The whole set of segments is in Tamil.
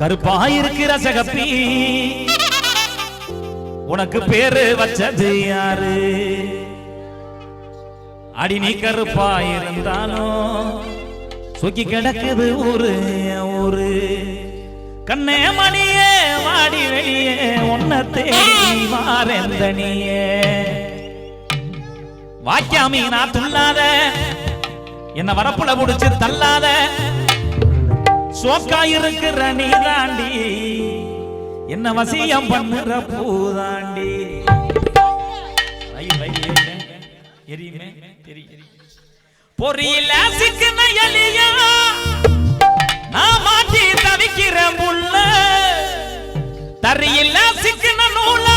கருப்பாயிருக்கிற சகப்பி. உனக்கு பேரு வச்சது யாரு? அடி நீ கருப்பாயிருந்தாலும் சொக்கி கிடக்குது ஊரு ஒரு ஊரு. கண்ணே மணியே வாடி வெளியே உன்னை தேடி வாரந்தனியே வாக்கியாமி நான் துள்ளாத என்ன வரப்புல முடிச்சு தள்ளாத. சோக்கா இருக்கிற நீ தாண்டி என்ன வசியம் பண்ணுற பூதாண்டி. எரியுமே, எரி- பொறியில சிக்கின எலியா நான் மாட்டி தவிக்கிற முள்ள. தறியில சிக்கின நூல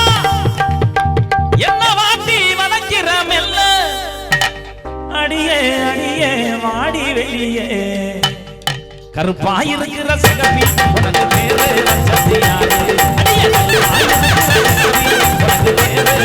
கருப்பாயிருக்கிற சகபி உனக்கு பேரு வச்சது அடியே. கருப்பாயிருக்கிற உனக்கு பேரு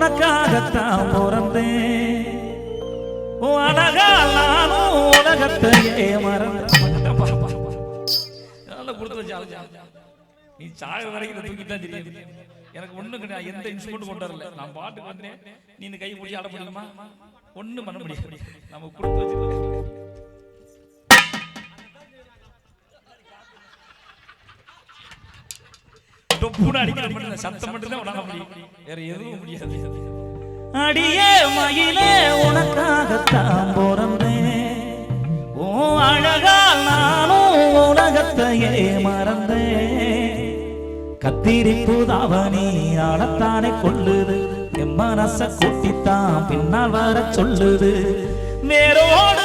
உனக்காகத்தான் பிறந்தேன். உன் அழகால் நானும் உலகத்தையே மறந்தேன். நீ சாக வரைக்கும் தூக்கி தான் தெரியும். எனக்கு ஒண்ணும் கிடையாது. எந்த இன்ஸ்ட்ருமெண்ட் கொண்டு வரல நான் பாட்டுக்கு வந்தேன். நீ இந்த கை முடிச்சு ஆட முடியுமா? ஒண்ணும் பண்ண முடியாது. நம்ம கொடுத்து வச்சுக்கலாம் டொப்புன்னு அடிக்கிற மட்டும் சத்தம் மட்டும் தான் உணர முடியும். வேற எதுவும் முடியாது. அடியே மயிலே உனக்காகத்தான் பிறந்தேன். ஓ அழகால் நானும் உலகத்தையே மறந்தேன். கத்திரி புதாவணி ஆளத்தானே கொள்ளுது என் மனச கூட்டித்தான் பின்னால் வர சொல்லுது. வேறோட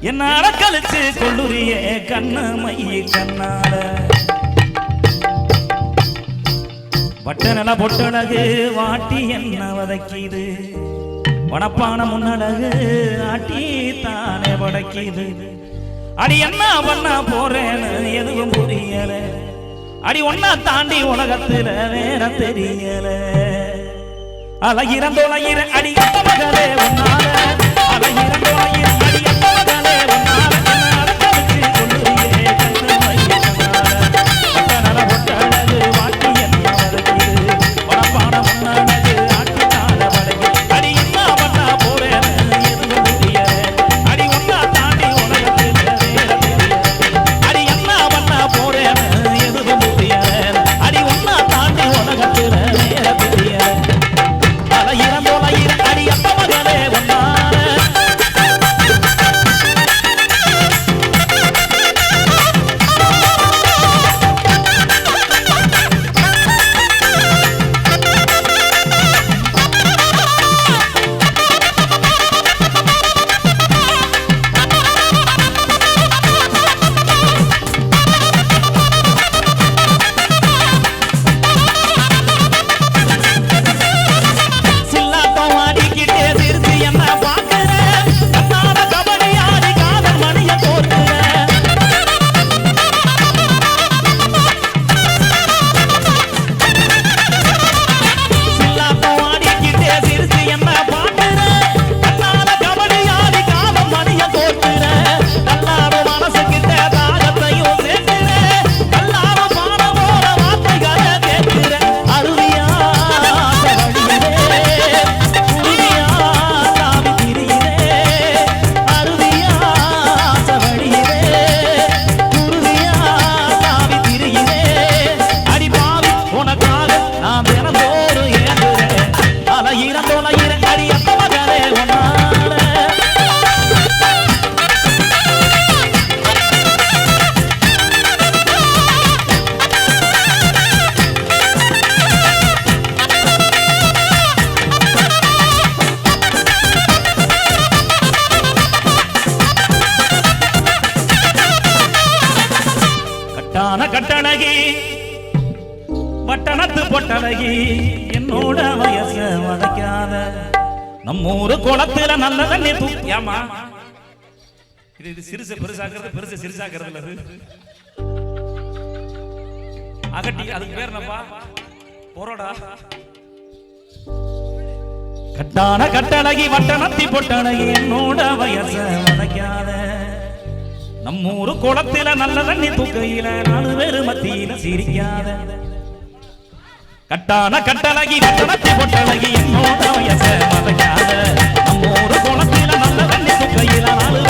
என்ன கழிச்சு கொள்ளுரிய கண்ண மைய கண்ணால. பட்டனல பொட்டழகு வாட்டி என்ன வதக்கிது? வனப்பான முன்னழகு ஆட்டி தானே வடக்கிது? அடி என்ன பண்ண போறேன்னு எதுவும் புரியல. அடி ஒன்னா தாண்டி உலகத்துல வேற தெரியல. அழகிரம் தொலைகிற அடி மகளே உன்னால பட்டணத்து பொட்டழகி என்னோட வயச வதைக்காத. நம்மூரு குளத்துல நல்ல தண்ணி தூக்கியாமா இது இது சிறுசு பெருசாக்குறது பெருசு சிறுசாக்குறது இல்ல அகட்டி அதுக்கு பேர் என்னப்பா? போறோடா. கட்டான கட்டழகி வட்டணத்தி பொட்டழகி என்னோட வயச வளைக்காத நம்மூரு குளத்தில நல்ல தண்ணி தூக்கையில நாலு பேரு மத்தியில சிரிக்காத. கட்டான கட்டழகி கட்டணத்தை பொட்டழகி என்னோட வயச மதைக்காத. நம்மூரு குளத்தில நல்ல தண்ணி தூக்கையில நாலு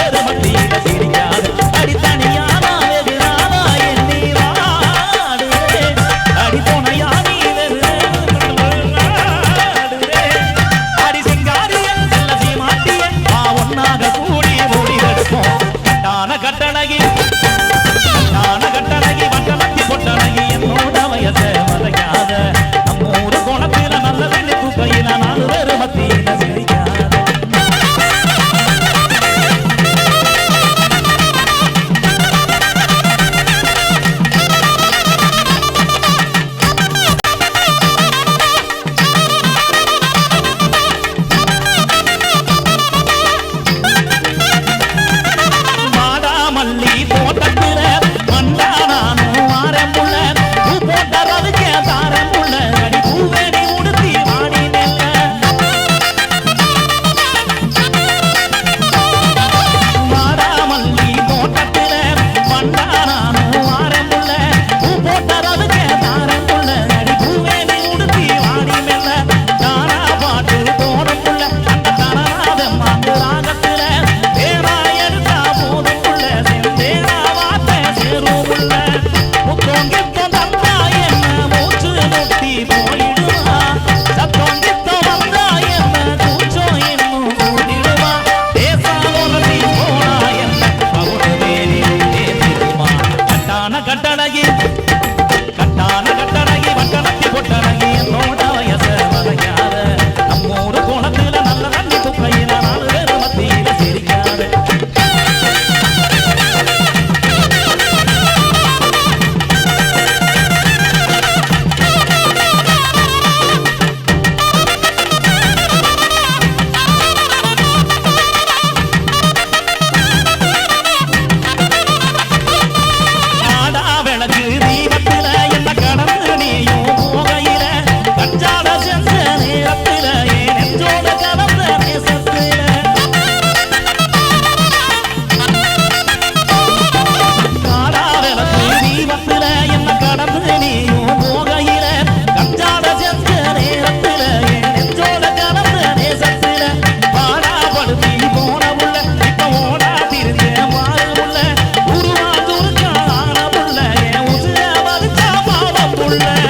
Hold on.